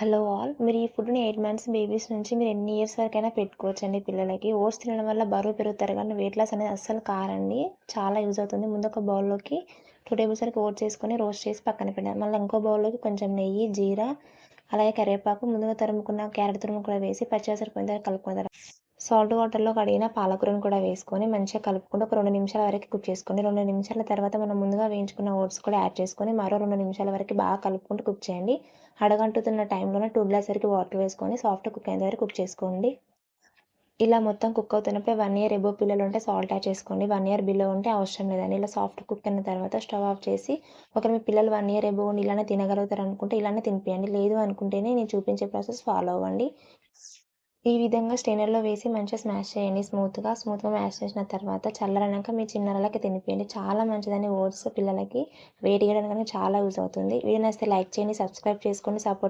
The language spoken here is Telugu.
Hello all. మీరు ఈ ఫుడ్ని ఎయిట్ మంత్స్ బేబీస్ నుంచి మీరు ఎన్ని ఇయర్స్ వరకైనా పెట్టుకోవచ్చండి పిల్లలకి. ఓట్స్ తినడం వల్ల బరువు పెరుగుతారు కానీ వెయిట్ లాస్ అనేది అస్సలు కారండి చాలా యూజ్ అవుతుంది. ముందు ఒక బౌల్లోకి టూ టేబుల్స్ వరకు ఓట్స్ వేసుకొని రోస్ట్ చేసి పక్కన పెట్టాలి. మళ్ళీ ఇంకో బౌల్లోకి కొంచెం నెయ్యి జీరా అలాగే కరివేపాకు ముందుగా తరుముకున్న క్యారెట్ తురుము కూడా వేసి పచ్చిసరిపోయిన తర్వాత కలుపుకుంటారు సాల్ట్ వాటర్లో కడిగిన పాలకూరను కూడా వేసుకొని మంచిగా కలుపుకుంటూ ఒక రెండు నిమిషాల వరకు కుక్ చేసుకోండి రెండు నిమిషాల తర్వాత మనం ముందుగా వేయించుకున్న ఓట్స్ కూడా యాడ్ చేసుకొని మరో రెండు నిమిషాల వరకు బాగా కలుపుకుంటూ కుక్ చేయండి. అడగంటుతున్న టైంలోనే టూ గ్లాస్ వరకు వాటర్ వేసుకొని సాఫ్ట్ కుక్ అయిన వరకు కుక్ చేసుకోండి. ఇలా మొత్తం కుక్ అవుతున్నప్పుడు వన్ ఇయర్ ఎబో పిల్లలు ఉంటే సాల్ట్ యాడ్ చేసుకోండి. వన్ ఇయర్ బిలో ఉంటే అవసరం లేదండి. ఇలా సాఫ్ట్ కుక్ అయిన తర్వాత స్టవ్ ఆఫ్ చేసి ఒక మీ పిల్లలు వన్ ఇయర్ ఎబో ఉండి ఇలానే తినగలుగుతారు అనుకుంటే ఇలానే తినిపియండి. లేదు అనుకుంటేనే నేను చూపించే ప్రాసెస్ ఫాలో అవ్వండి. ఈ విధంగా స్టెయినర్లో వేసి మంచిగా స్మాష్ చేయండి. స్మూత్గా స్మూత్గా మ్యాష్ చేసిన తర్వాత చల్లరనాక మీ చిన్నలకి తినిపియండి. చాలా మంచిదని ఓట్స్ పిల్లలకి. వేడి చేయడానికి చాలా యూజ్ అవుతుంది. వీడియో నచ్చితే లైక్ చేయండి సబ్స్క్రైబ్ చేసుకోండి సపోర్ట్